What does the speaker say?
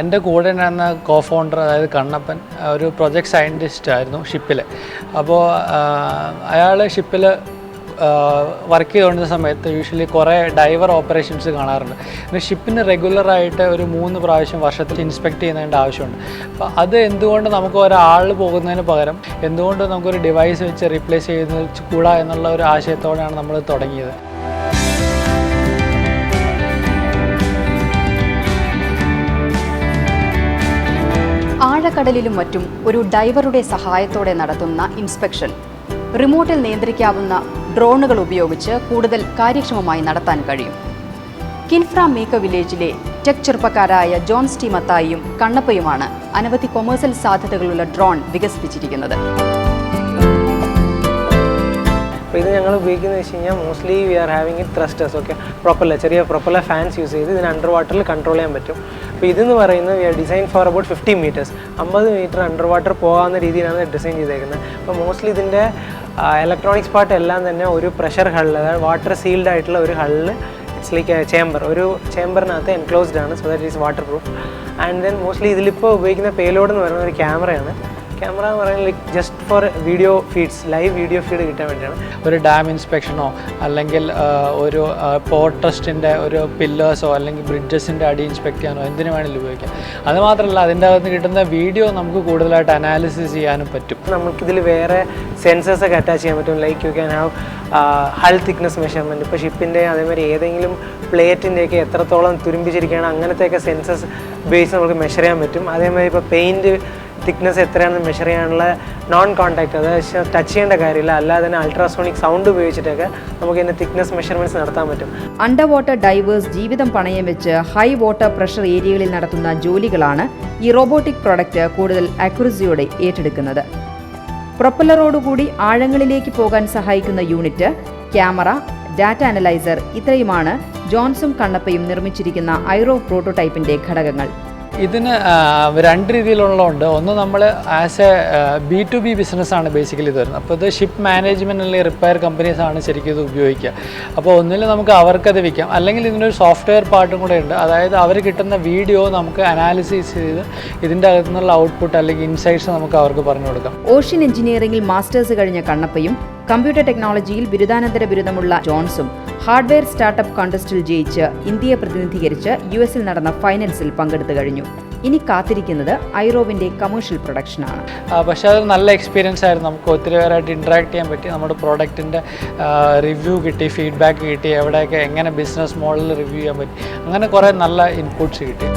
എന്റെ കൂടെ ഉണ്ടായിരുന്ന കോ ഫൗണ്ടർ അതായത് കണ്ണപ്പൻ ഒരു പ്രൊജക്ട് സയന്റിസ്റ്റ് ആയിരുന്നു ഷിപ്പിൽ അപ്പോൾ അയാൾ ഷിപ്പിൽ വർക്ക് ചെയ്തുകൊണ്ടിരുന്ന സമയത്ത് യൂഷ്വലി കുറേ ഡൈവർ ഓപ്പറേഷൻസ് കാണാറുണ്ട്. പിന്നെ ഷിപ്പിന് റെഗുലറായിട്ട് ഒരു മൂന്ന് പ്രാവശ്യം വർഷത്തിൽ ഇൻസ്പെക്ട് ചെയ്യുന്നതിന്റെ ആവശ്യമുണ്ട്. അപ്പോൾ അത് എന്തുകൊണ്ട് നമുക്ക് ഒരാൾ പോകുന്നതിന് പകരം എന്തുകൊണ്ട് നമുക്കൊരു ഡിവൈസ് വെച്ച് റീപ്ലേസ് ചെയ്യുന്ന കൂടാ എന്നുള്ള ഒരു ആശയത്തോടെയാണ് നമ്മൾ തുടങ്ങിയത്. ആഴക്കടലിലും മറ്റും ഒരു ഡൈവറുടെ സഹായത്തോടെ നടത്തുന്ന ഇൻസ്പെക്ഷൻ. റിമോട്ടിൽ നിയന്ത്രിക്കാവുന്ന ഡ്രോണുകൾ ഉപയോഗിച്ച് കൂടുതൽ കാര്യക്ഷമമായി നടത്താൻ കഴിയും. കിൻഫ്ര മേക്ക വില്ലേജിലെ ടെക് ചെറുപ്പക്കാരായ ജോൺ സ്റ്റീമത്തായിയും കണ്ണപ്പയുമാണ് അനവധി കൊമേഴ്സ്യൽ സാധ്യതകളുള്ള ഡ്രോൺ വികസിപ്പിച്ചിരിക്കുന്നത്. അപ്പോൾ ഇത് ഞങ്ങൾ ഉപയോഗിക്കുന്നത് വെച്ച് കഴിഞ്ഞാൽ mostly we are having it thrusters okay propeller ചെറിയ പ്രൊപ്പല്ലർ ഫാൻസ് യൂസ് ചെയ്ത് ഇതിന് അണ്ടർ വാട്ടറിൽ കൺട്രോൾ ചെയ്യാൻ പറ്റും. അപ്പോൾ ഇതെന്ന് പറയുന്നത് we are design for about fifty metres അമ്പത് മീറ്റർ അണ്ടർ വാട്ടർ പോകാവുന്ന രീതിയിലാണ് ഡിസൈൻ ചെയ്തേക്കുന്നത്. അപ്പോൾ മോസ്റ്റ്ലി ഇതിന്റെ ഇലക്ട്രോണിക്സ് പാർട്ട് എല്ലാം തന്നെ ഒരു പ്രഷർ ഹള്ളിൽ അതായത് വാട്ടർ സീൽഡ് ആയിട്ടുള്ള ഒരു ഹള്ളിൽ ഇറ്റ്സ് ലൈക്ക് ചേംബർ ഒരു ചേംബറിനകത്ത് എൻക്ലോസ്ഡ് ആണ് so that is water proof and then mostly ഇതിലിപ്പോൾ ഉപയോഗിക്കുന്ന പേലോഡ് എന്ന് പറയുന്ന ഒരു ക്യാമറയാണ് ക്യാമറ എന്ന് പറയുന്നത് like just for video feeds live video feed കിട്ടാൻ വേണ്ടിയാണ്. ഒരു ഡാം ഇൻസ്പെക്ഷനോ അല്ലെങ്കിൽ ഒരു പോർട്രസ്റ്റിന്റെ ഒരു പില്ലേഴ്സോ അല്ലെങ്കിൽ ബ്രിഡ്ജസിന്റെ അടി ഇൻസ്പെക്ട് ചെയ്യാനോ എന്തിനു വേണമെങ്കിലും ഉപയോഗിക്കാം. അത് മാത്രമല്ല അതിന്റെ അകത്ത് കിട്ടുന്ന വീഡിയോ നമുക്ക് കൂടുതലായിട്ട് അനാലിസിസ് ചെയ്യാനും പറ്റും. നമുക്കിതിൽ വേറെ സെൻസേഴ്സ് ഒക്കെ അറ്റാച്ച് ചെയ്യാൻ പറ്റും. Like you can have hull thickness measurement ഇപ്പോൾ ഷിപ്പിന്റെ അതേമാതിരി ഏതെങ്കിലും പ്ലേറ്റിന്റെയൊക്കെ എത്രത്തോളം തുരുമ്പിച്ചിരിക്കുകയാണ് അങ്ങനത്തെയൊക്കെ സെൻസസ് ബേസ് നമുക്ക് മെഷർ ചെയ്യാൻ പറ്റും. അതേമാതിരി ഇപ്പോൾ പെയിന്റ് തിക്നെസ് എത്രയാണെന്ന് മെഷർ ചെയ്യാനുള്ള നോൺ കോൺടാക്ട് അതായത് ടച്ച് ചെയ്യേണ്ട കാര്യമില്ല. അല്ലാതെ തന്നെ അൾട്രാസോണിക് സൗണ്ട് ഉപയോഗിച്ചിട്ടൊക്കെ നമുക്ക് ഇതിന്റെ തിക്നെസ് മെഷർമെന്റ്സ് നടത്താൻ പറ്റും. അണ്ടർ വാട്ടർ ഡൈവേഴ്സ് ജീവിതം പണയം വെച്ച് ഹൈ വാട്ടർ പ്രഷർ ഏരിയകളിൽ നടത്തുന്ന ജോലികളാണ് ഈ റോബോട്ടിക് പ്രൊഡക്റ്റ് കൂടുതൽ അക്യുറസിയോടെ ഏറ്റെടുക്കുന്നത്. പ്രൊപ്പലറോടുകൂടി ആഴങ്ങളിലേക്ക് പോകാൻ സഹായിക്കുന്ന യൂണിറ്റ് ക്യാമറ ഡാറ്റ അനലൈസർ ഇത്രയുമാണ് ജോൺസും കണ്ണപ്പയും നിർമ്മിച്ചിരിക്കുന്ന ഐറോ പ്രോട്ടോടൈപ്പിന്റെ ഘടകങ്ങൾ. ഇതിന് രണ്ട് രീതിയിലുള്ളതുണ്ട്. ഒന്ന് നമ്മൾ as a B to B ബിസിനസ്സാണ് ബേസിക്കലി ഇത് വരുന്നത്. അപ്പോൾ ഇത് ഷിപ്പ് മാനേജ്മെന്റ് അല്ലെങ്കിൽ റിപ്പയർ കമ്പനീസാണ് ശരിക്കും ഇത് ഉപയോഗിക്കുക. അപ്പോൾ ഒന്നിൽ നമുക്ക് അവർക്കത് വിൽക്കാം. അല്ലെങ്കിൽ ഇതിനൊരു സോഫ്റ്റ്വെയർ പാർട്ടും കൂടെ ഉണ്ട്. അതായത് അവർ കിട്ടുന്ന വീഡിയോ നമുക്ക് അനാലിസിസ് ചെയ്ത് ഇതിന്റെ അകത്തു നിന്നുള്ള ഔട്ട്പുട്ട് അല്ലെങ്കിൽ ഇൻസൈറ്റ്സ് നമുക്ക് അവർക്ക് പറഞ്ഞു കൊടുക്കാം. ഓഷ്യൻ എഞ്ചിനീയറിംഗിൽ മാസ്റ്റേഴ്സ് കഴിഞ്ഞ കണ്ണപ്പയും കമ്പ്യൂട്ടർ ടെക്നോളജിയിൽ ബിരുദാനന്തര ബിരുദമുള്ള ജോൺസും ഹാർഡ്വെയർ സ്റ്റാർട്ടപ്പ് കോൺടെസ്റ്റിൽ ജയിച്ച് ഇന്ത്യയെ പ്രതിനിധീകരിച്ച് യു എസിൽ നടന്ന ഫൈനൽസിൽ പങ്കെടുത്തു കഴിഞ്ഞു. ഇനി കാത്തിരിക്കുന്നത് ഐറോവിന്റെ കമേഴ്ഷ്യൽ പ്രൊഡക്ഷനാണ് പക്ഷേ അത് നല്ല എക്സ്പീരിയൻസ് ആയിരുന്നു. നമുക്ക് ഒത്തിരി പേരായിട്ട് ഇൻട്രാക്ട് ചെയ്യാൻ പറ്റി. നമ്മുടെ പ്രോഡക്റ്റിന്റെ റിവ്യൂ കിട്ടി ഫീഡ്ബാക്ക് കിട്ടി എവിടെയൊക്കെ എങ്ങനെ ബിസിനസ് മോഡൽ റിവ്യൂ ചെയ്യാൻ പറ്റി. അങ്ങനെ കുറേ നല്ല ഇൻപുട്സ് കിട്ടി.